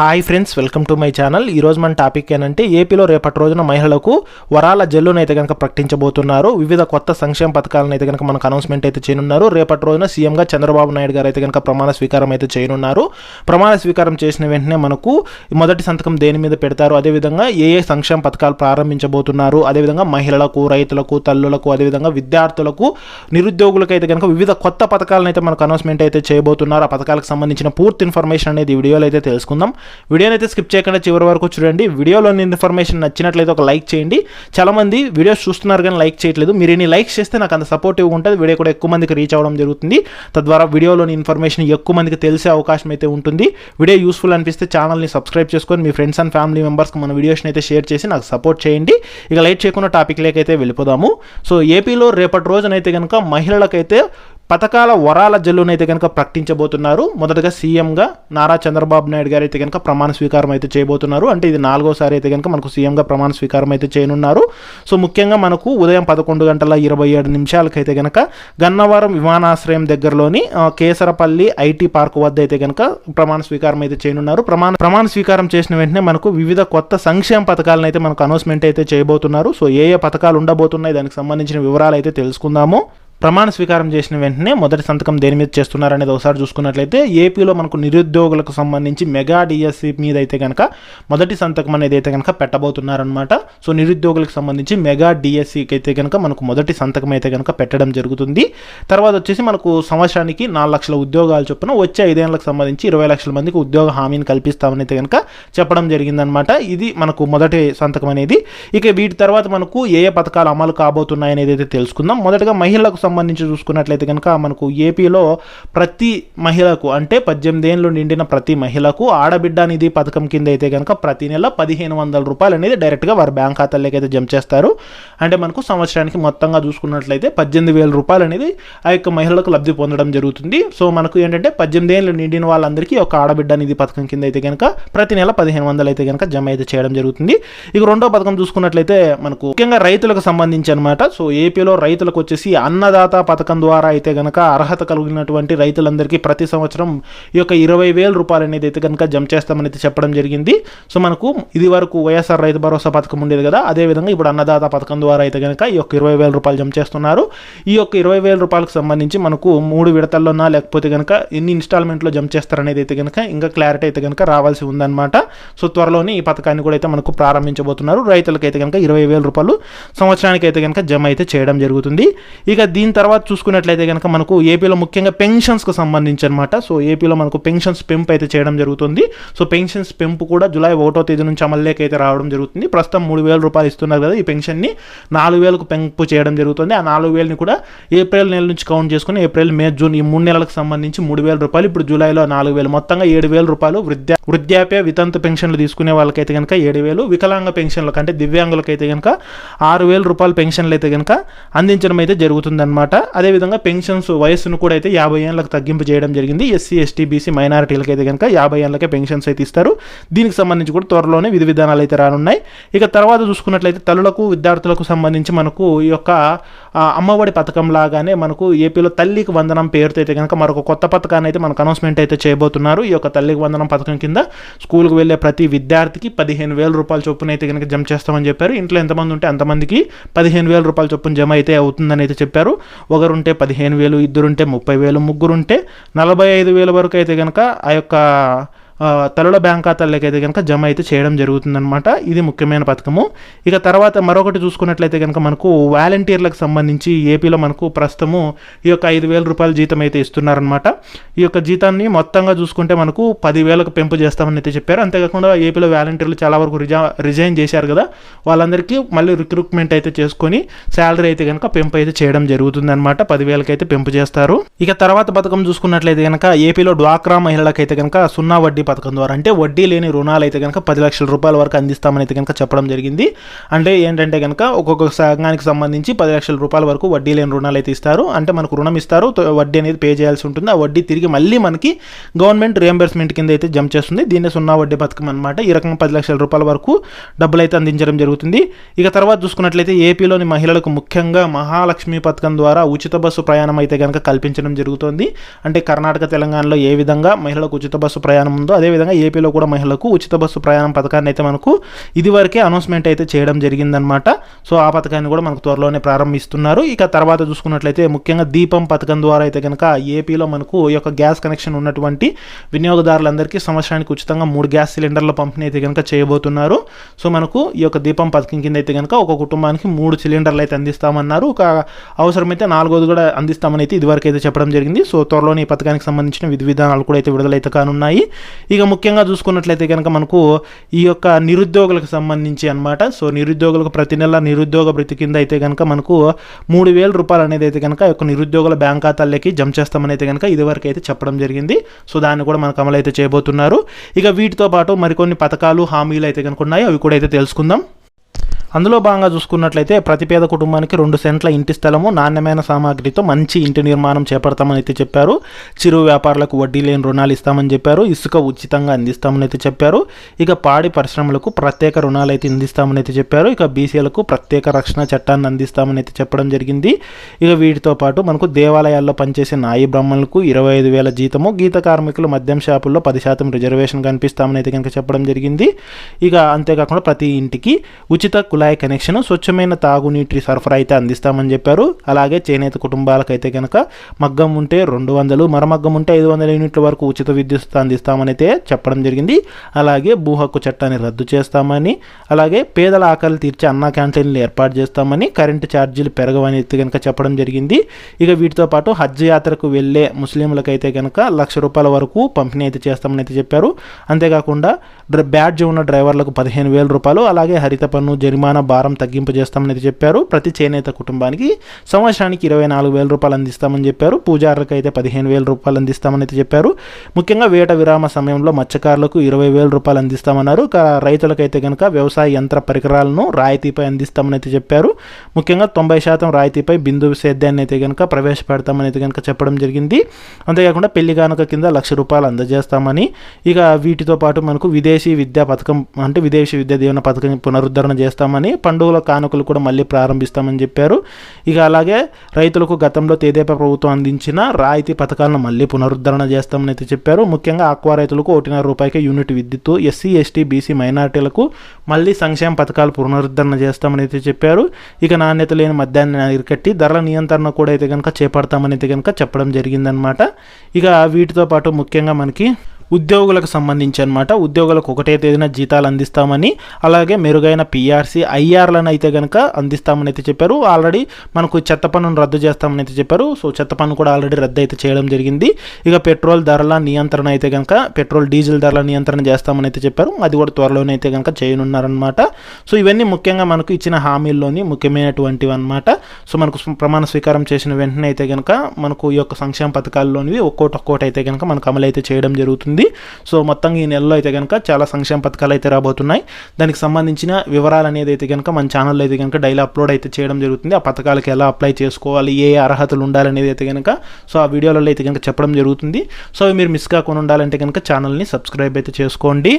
Hi friends welcome to my channel ఈ రోజు మన టాపిక్ ఏంటంటే ఏపీలో రేపటి రోజున మహిళలకు వరాల జల్లును అయితే కనుక ప్రకటించబోతున్నారు. వివిధ కొత్త సంక్షేమ పథకాలను అయితే కనుక మనకు అనౌన్స్మెంట్ అయితే చేయనున్నారు. రేపటి రోజున సీఎంగా చంద్రబాబు నాయుడు గారు అయితే కనుక ప్రమాణ స్వీకారం అయితే చేయనున్నారు. ప్రమాణ స్వీకారం చేసిన వెంటనే మనకు మొదటి సంతకం దేని మీద పెడతారు? అదేవిధంగా ఏ ఏ సంక్షేమ పథకాలు ప్రారంభించబోతున్నారు? అదేవిధంగా మహిళలకు రైతులకు తల్లులకు అదేవిధంగా విద్యార్థులకు నిరుద్యోగులకు అయితే కనుక వివిధ కొత్త పథకాలను అయితే మనకు అనౌన్స్మెంట్ అయితే చేయబోతున్నారు. ఆ పథకాలకు సంబంధించిన పూర్తి ఇన్ఫర్మేషన్ అనేది ఈ వీడియోలో అయితే తెలుసుకుందాం. వీడియోని అయితే స్కిప్ చేయకుండా చివరి వరకు చూడండి. వీడియోలోని ఇన్ఫర్మేషన్ నచ్చినట్లయితే ఒక లైక్ చేయండి. చాలామంది వీడియోస్ చూస్తున్నారు కానీ లైక్ చేయట్లేదు. మీరు ఎన్ని లైక్స్ చేస్తే నాకు అంత సపోర్టివ్ ఉంటుంది. వీడియో కూడా ఎక్కువ మందికి రీచ్ అవ్వడం జరుగుతుంది. తద్వారా వీడియోలోని ఇన్ఫర్మేషన్ ఎక్కువ మందికి తెలిసే అవకాశం అయితే ఉంటుంది. వీడియో యూస్ఫుల్ అనిపిస్తే ఛానల్ని సబ్స్క్రైబ్ చేసుకొని మీ ఫ్రెండ్స్ అండ్ ఫ్యామిలీ మెంబర్స్కి మన వీడియోస్ని అయితే షేర్ చేసి నాకు సపోర్ట్ చేయండి. ఇక లైట్ చేయకుండా టాపిక్ లేకైతే వెళ్ళిపోదాము. సో ఏపీలో రేపటి రోజునైతే కనుక మహిళలకైతే పథకాల వరాల జల్లునైతే కనుక ప్రకటించబోతున్నారు. మొదటగా సీఎంగా నారా చంద్రబాబు నాయుడు గారు అయితే కనుక ప్రమాణ స్వీకారం అయితే చేయబోతున్నారు. అంటే ఇది నాలుగోసారి అయితే కనుక మనకు సీఎంగా ప్రమాణ స్వీకారం అయితే చేయనున్నారు. సో ముఖ్యంగా మనకు ఉదయం పదకొండు గంటల ఇరవై ఏడు నిమిషాలకైతే కనుక గన్నవరం విమానాశ్రయం దగ్గరలోని కేసరపల్లి ఐటీ పార్క్ వద్ద అయితే కనుక ప్రమాణ స్వీకారం అయితే చేయనున్నారు. ప్రమాణ ప్రమాణ స్వీకారం చేసిన వెంటనే మనకు వివిధ కొత్త సంక్షేమ పథకాలను అయితే మనకు అనౌన్స్మెంట్ అయితే చేయబోతున్నారు. సో ఏ ఏ పథకాలు ఉండబోతున్నాయి దానికి సంబంధించిన వివరాలు అయితే తెలుసుకుందాము. ప్రమాణ స్వీకారం చేసిన వెంటనే మొదటి సంతకం దేని మీద చేస్తున్నారనేది ఒకసారి చూసుకున్నట్లయితే ఏపీలో మనకు నిరుద్యోగులకు సంబంధించి మెగా డిఎస్సి మీద అయితే కనుక మొదటి సంతకం అనేది అయితే కనుక పెట్టబోతున్నారనమాట సో నిరుద్యోగులకు సంబంధించి మెగా డిఎస్సికి అయితే కనుక మనకు మొదటి సంతకం అయితే కనుక పెట్టడం జరుగుతుంది. తర్వాత వచ్చేసి మనకు సంవత్సరానికి నాలుగు లక్షల ఉద్యోగాలు చొప్పున వచ్చే ఐదేళ్ళకు సంబంధించి ఇరవై లక్షల మందికి ఉద్యోగ హామీని కల్పిస్తామని అయితే కనుక చెప్పడం జరిగిందనమాట ఇది మనకు మొదటి సంతకం అనేది. ఇక వీటి తర్వాత మనకు ఏ ఏ పథకాలు అమలు కాబోతున్నాయి అనేది అయితే తెలుసుకుందాం. మొదటగా మహిళలకు సంబంధించి చూసుకున్నట్లయితే కనుక మనకు ఏపీలో ప్రతి మహిళకు అంటే పద్దెనిమిది ఏళ్ళు నిండిన ప్రతి మహిళకు ఆడబిడ్డ నిధి పథకం కింద అయితే కనుక ప్రతి నెల పదిహేను వందల రూపాయలు అనేది డైరెక్ట్గా వారి బ్యాంక్ ఖాతాలోకి అయితే జమ చేస్తారు. అంటే మనకు సంవత్సరానికి మొత్తంగా చూసుకున్నట్లయితే పద్దెనిమిది వేల రూపాయలు అనేది ఆ యొక్క మహిళలకు లబ్ధి పొందడం జరుగుతుంది. సో మనకు ఏంటంటే పద్దెనిమిది ఏళ్ళు నిండిన వాళ్ళందరికీ ఒక ఆడబిడ్డ నిధి పథకం కింద అయితే కనుక ప్రతి నెల పదిహేను వందలు అయితే కనుక జమ అయితే చేయడం జరుగుతుంది. ఇక రెండో పథకం చూసుకున్నట్లయితే మనకు ముఖ్యంగా రైతులకు సంబంధించి అనమాట సో ఏపీలో రైతులకు వచ్చేసి అన్నదాత పథకం ద్వారా అయితే కనుక అర్హత కలిగినటువంటి రైతులందరికీ ప్రతి సంవత్సరం ఈ యొక్క ఇరవై వేల రూపాయలు అనేది అయితే కనుక జమ చేస్తామని అయితే చెప్పడం జరిగింది. సో మనకు ఇది వరకు వైఎస్ఆర్ రైతు భరోసా పథకం ఉండేది కదా అదేవిధంగా ఇప్పుడు అన్నదాత పథకం ద్వారా అయితే కనుక ఈ యొక్క ఇరవై వేల రూపాయలు జమ చేస్తున్నారు. ఈ యొక్క ఇరవై వేల రూపాయలకు సంబంధించి మనకు మూడు విడతల్లోనా లేకపోతే కనుక ఎన్ని ఇన్స్టాల్మెంట్లో జమ చేస్తారనేది అయితే కనుక ఇంకా క్లారిటీ అయితే కనుక రావాల్సి ఉందన్నమాట. సో త్వరలోనే ఈ పథకాన్ని కూడా అయితే మనకు ప్రారంభించబోతున్నారు. రైతులకైతే కనుక ఇరవై వేల రూపాయలు సంవత్సరానికి అయితే కనుక జమ అయితే చేయడం జరుగుతుంది. ఇక దీని తర్వాత చూసుకున్నట్లయితే కనుక మనకు ఏపీలో ముఖ్యంగా పెన్షన్స్కు సంబంధించి అనమాట సో ఏపీలో మనకు పెన్షన్స్ పెంపు అయితే చేయడం జరుగుతుంది. సో పెన్షన్స్ పెంపు కూడా జూలై ఒకటో తేదీ నుంచి అమల్లోకి అయితే రావడం జరుగుతుంది. ప్రస్తుతం మూడు వేల రూపాయలు ఇస్తున్నారు కదా ఈ పెన్షన్ని. నాలుగు వేలకు పెంపు చేయడం జరుగుతుంది. ఆ నాలుగు వేలని కూడా ఏప్రిల్ నెల నుంచి కౌంట్ చేసుకుని ఏప్రిల్ మే జూన్ ఈ మూడు నెలలకు సంబంధించి మూడు వేల రూపాయలు ఇప్పుడు జూలైలో నాలుగు వేలు. మొత్తంగా ఏడు వేల రూపాయలు వృద్ధా వృద్ధాప్య వితంతు పెన్షన్లు తీసుకునే వాళ్ళకైతే కనుక ఏడు వేలు. వికలాంగ పెన్షన్లకు అంటే దివ్యాంగులకైతే కనుక ఆరు వేల రూపాయల పెన్షన్లు అయితే కనుక అందించడం అయితే జరుగుతుందన్నమాట. అదేవిధంగా పెన్షన్స్ వయస్సును కూడా అయితే యాభై ఏళ్ళకి తగ్గింపు చేయడం జరిగింది. ఎస్సీ ఎస్టీ బీసీ మైనారిటీలకి అయితే కనుక యాభై ఏళ్ళకే పెన్షన్స్ అయితే ఇస్తారు. దీనికి సంబంధించి కూడా త్వరలోనే విధి విధానాలు అయితే రానున్నాయి. ఇక తర్వాత చూసుకున్నట్లయితే తల్లులకు విద్యార్థులకు సంబంధించి మనకు ఈ యొక్క అమ్మఒడి పథకం లాగానే మనకు ఏపీలో తల్లికి వందనం పేరుతో అయితే కనుక మరొక కొత్త పథకాన్ని అయితే మనకు అనౌన్స్మెంట్ అయితే చేయబోతున్నారు. ఈ యొక్క తల్లికి వందనం పథకం కింద స్కూల్కి వెళ్ళే ప్రతి విద్యార్థికి పదిహేను వేల రూపాయల చొప్పున అయితే కనుక జమ చేస్తామని చెప్పారు. ఇంట్లో ఎంతమంది ఉంటే అంతమందికి పదిహేను వేల రూపాయల చొప్పున జమ అయితే అవుతుందని అయితే చెప్పారు. ఒకరుంటే పదిహేను వేలు ఇద్దరుంటే ముప్పై వేలు ముగ్గురుంటే నలభై ఐదు వేల వరకు అయితే కనుక ఆ యొక్క తల్లుల బ్యాంక్ ఖాతాల్లోకి అయితే కనుక జమ అయితే చేయడం జరుగుతుందనమాట ఇది ముఖ్యమైన పథకము. ఇక తర్వాత మరొకటి చూసుకున్నట్లయితే కనుక మనకు వాలంటీర్లకు సంబంధించి ఏపీలో మనకు ప్రస్తుతము ఈ యొక్క ఐదు వేల రూపాయల జీతం అయితే ఇస్తున్నారనమాట ఈ యొక్క జీతాన్ని మొత్తంగా చూసుకుంటే మనకు పదివేలకు పెంపు చేస్తామని అయితే చెప్పారు. అంతేకాకుండా ఏపీలో వాలంటీర్లు చాలా వరకు రిజా రిజైన్ చేశారు కదా. వాళ్ళందరికీ మళ్ళీ రిక్రూట్మెంట్ అయితే చేసుకొని శాలరీ అయితే కనుక పెంపు అయితే చేయడం జరుగుతుంది పదివేలకైతే పదివేలకి అయితే పెంపు చేస్తారు. ఇక తర్వాత పథకం చూసుకున్నట్లయితే కనుక ఏపీలో డ్వాక్రా మహిళలకైతే కనుక సున్నా వడ్డీ పథకం ద్వారా. అంటే వడ్డీ లేని రుణాలు అయితే కనుక పది లక్షల రూపాయల వరకు అందిస్తామని అయితే కనుక చెప్పడం జరిగింది. అంటే ఏంటంటే కనుక ఒక్కొక్క సంఘానికి సంబంధించి పది లక్షల రూపాయల వరకు వడ్డీ లేని రుణాలు అయితే ఇస్తారు. అంటే మనకు రుణం ఇస్తారు. వడ్డీ అనేది పే చేయాల్సి ఉంటుంది. ఆ వడ్డీ తిరిగి మళ్ళీ మనకి గవర్నమెంట్ రియంబర్స్మెంట్ కింద అయితే జమ చేస్తుంది. దీన్ని సున్నా వడ్డీ పథకం అనమాట ఈ రకంగా పది లక్షల రూపాయల వరకు డబ్బులు అయితే అందించడం జరుగుతుంది. ఇక తర్వాత చూసుకున్నట్లయితే ఏపీలోని మహిళలకు ముఖ్యంగా మహాలక్ష్మి పథకం ద్వారా ఉచిత బస్సు ప్రయాణం అయితే కనుక కల్పించడం జరుగుతుంది. అంటే కర్ణాటక తెలంగాణలో ఏ విధంగా మహిళలకు ఉచిత బస్సు ప్రయాణం ఉందో అదేవిధంగా ఏపీలో కూడా మహిళలకు ఉచిత బస్సు ప్రయాణం పథకాన్ని అయితే మనకు ఇదివరకే అనౌన్స్మెంట్ అయితే చేయడం జరిగిందనమాట సో ఆ పథకాన్ని కూడా మనకు త్వరలోనే ప్రారంభిస్తున్నారు. ఇక తర్వాత చూసుకున్నట్లయితే ముఖ్యంగా దీపం పథకం ద్వారా అయితే కనుక ఏపీలో మనకు ఈ యొక్క గ్యాస్ కనెక్షన్ ఉన్నటువంటి వినియోగదారులందరికీ సంవత్సరానికి ఉచితంగా మూడు గ్యాస్ సిలిండర్ల పంపిణీ అయితే కనుక చేయబోతున్నారు. సో మనకు ఈ యొక్క దీపం పథకం కింద అయితే కనుక ఒక కుటుంబానికి మూడు సిలిండర్లు అయితే అందిస్తామన్నారు. ఒక అవసరమైతే నాలుగోది కూడా అందిస్తామని అయితే ఇదివరకు అయితే చెప్పడం జరిగింది. సో త్వరలోనే ఈ పథకానికి సంబంధించిన విధి విధానాలు కూడా అయితే విడుదలైతే కానున్నాయి. ఇక ముఖ్యంగా చూసుకున్నట్లయితే కనుక మనకు ఈ యొక్క నిరుద్యోగులకు సంబంధించి అన్నమాట. సో నిరుద్యోగులకు ప్రతి నెల నిరుద్యోగ భృతి కింద అయితే కనుక మనకు మూడు వేల రూపాయలు అనేది అయితే కనుక యొక్క నిరుద్యోగుల బ్యాంక్ ఖాతాల్లోకి జమ చేస్తామని అయితే కనుక ఇదివరకు అయితే చెప్పడం జరిగింది. సో దాన్ని కూడా మనకు అమలు అయితే చేయబోతున్నారు. ఇక వీటితో పాటు మరికొన్ని పథకాలు హామీలు అయితే కనుక ఉన్నాయి అవి కూడా అయితే తెలుసుకుందాం. అందులో భాగంగా చూసుకున్నట్లయితే ప్రతి పేద కుటుంబానికి రెండు సెంట్ల ఇంటి స్థలము నాణ్యమైన సామాగ్రితో మంచి ఇంటి నిర్మాణం చేపడతామని అయితే చెప్పారు. చిరు వ్యాపారులకు వడ్డీ లేని రుణాలు ఇస్తామని చెప్పారు. ఇసుక ఉచితంగా అందిస్తామని అయితే చెప్పారు. ఇక పాడి పరిశ్రమలకు ప్రత్యేక రుణాలు అయితే అందిస్తామని అయితే చెప్పారు. ఇక బీసీలకు ప్రత్యేక రక్షణ చట్టాన్ని అందిస్తామని అయితే చెప్పడం జరిగింది. ఇక వీటితో పాటు మనకు దేవాలయాల్లో పనిచేసే నాయి బ్రహ్మలకు ఇరవై ఐదు వేల జీతము గీత కార్మికులు మద్యం షాపుల్లో పది శాతం రిజర్వేషన్ కనిపిస్తామని అయితే కనుక చెప్పడం జరిగింది. ఇక అంతేకాకుండా ప్రతి ఇంటికి ఉచిత కుల కుళాయి కనెక్షన్ స్వచ్ఛమైన తాగునీటి సరఫరా అయితే అందిస్తామని చెప్పారు. అలాగే చేనేత కుటుంబాలకైతే కనుక మగ్గం ఉంటే రెండు వందలు మరమగ్గం ఉంటే ఐదు వందల యూనిట్ల వరకు ఉచిత విద్యుత్ అందిస్తామని అయితే చెప్పడం జరిగింది. అలాగే భూ హక్కు చట్టాన్ని రద్దు చేస్తామని అలాగే పేదల ఆకలి తీర్చే అన్నా క్యాంటీన్లు ఏర్పాటు చేస్తామని కరెంటు ఛార్జీలు పెరగవని అయితే కనుక చెప్పడం జరిగింది. ఇక వీటితో పాటు హజ్ యాత్రకు వెళ్ళే ముస్లింలకైతే కనుక లక్ష రూపాయల వరకు పంపిణీ అయితే చేస్తామని అయితే చెప్పారు. అంతేకాకుండా బ్యాడ్జ్ ఉన్న డ్రైవర్లకు పదిహేను వేల రూపాయలు అలాగే హరిత పన్ను జరిమానా భారం తగ్గింపు చేస్తామని చెప్పారు. ప్రతి చేనేత కుటుంబానికి సంవత్సరానికి ఇరవై నాలుగు వేల రూపాయలు అందిస్తామని చెప్పారు. పూజారులకు అయితే పదిహేను వేల రూపాయలు అందిస్తామని అయితే చెప్పారు. ముఖ్యంగా వేట విరామ సమయంలో మత్స్యకారులకు ఇరవై వేల రూపాయలు అందిస్తామన్నారు. రైతులకైతే కనుక వ్యవసాయ యంత్ర పరికరాలను రాయితీపై అందిస్తామని అయితే చెప్పారు. ముఖ్యంగా తొంభై శాతం రాయితీపై బిందు సేద్యాన్ని అయితే కనుక ప్రవేశపెడతామని అయితే కనుక చెప్పడం జరిగింది. అంతేకాకుండా పెళ్ళి కానుక కింద లక్ష రూపాయలు అందజేస్తామని ఇక వీటితో పాటు మనకు విదేశీ విద్యా పథకం అంటే విదేశీ విద్యా దీవెన పథకం పునరుద్ధరణ చేస్తామని పండుగల కానుకలు కూడా మళ్ళీ ప్రారంభిస్తామని చెప్పారు. ఇక అలాగే రైతులకు గతంలో తేదేపా ప్రభుత్వం అందించిన రాయితీ పథకాలను మళ్ళీ పునరుద్ధరణ చేస్తామని అయితే చెప్పారు. ముఖ్యంగా ఆక్వా రైతులకు ఒకటిన్నర రూపాయకి యూనిట్ విద్యుత్ ఎస్సీ ఎస్టీ బీసీ మైనార్టీలకు మళ్ళీ సంక్షేమ పథకాలు పునరుద్ధరణ చేస్తామని అయితే చెప్పారు. ఇక నాణ్యత లేని మద్యాన్ని అరికట్టి ధరల నియంత్రణ కూడా అయితే కనుక చేపడతామని అయితే కనుక చెప్పడం జరిగిందనమాట ఇక వీటితో పాటు ముఖ్యంగా మనకి ఉద్యోగులకు సంబంధించి అనమాట ఉద్యోగులకు ఒకటే తేదీన జీతాలు అందిస్తామని అలాగే మెరుగైన పీఆర్సీ ఐఆర్లను అయితే కనుక అందిస్తామని అయితే చెప్పారు. ఆల్రెడీ మనకు చెత్త పన్నును రద్దు చేస్తామని అయితే చెప్పారు. సో చెత్త పన్ను కూడా ఆల్రెడీ రద్దు అయితే చేయడం జరిగింది. ఇక పెట్రోల్ ధరల నియంత్రణ అయితే కనుక పెట్రోల్ డీజిల్ ధరల నియంత్రణ చేస్తామని అయితే చెప్పారు. అది కూడా త్వరలోనే అయితే కనుక చేయనున్నారనమాట. సో ఇవన్నీ ముఖ్యంగా మనకు ఇచ్చిన హామీల్లోని ముఖ్యమైనటువంటివి అనమాట సో మనకు ప్రమాణ స్వీకారం చేసిన వెంటనే అయితే కనుక మనకు ఈ యొక్క సంక్షేమ పథకాల్లోనివి ఒక్కోటి ఒక్కోటి అయితే కనుక మనకు అమలు అయితే చేయడం జరుగుతుంది. సో మొత్తం ఈ నెలలో అయితే కనుక చాలా సంక్షేమ పథకాలు అయితే రాబోతున్నాయి. దానికి సంబంధించిన వివరాలు అనేది అయితే కనుక మన ఛానల్లో అయితే కనుక డైలీ అప్లోడ్ అయితే చేయడం జరుగుతుంది. ఆ పథకాలకు ఎలా అప్లై చేసుకోవాలి ఏ అర్హతలు ఉండాలనేది అయితే కనుక సో ఆ వీడియోలలో అయితే కనుక చెప్పడం జరుగుతుంది. సో మీరు మిస్ కాకుండా ఉండాలంటే కనుక ఛానల్ని సబ్స్క్రైబ్ అయితే చేసుకోండి.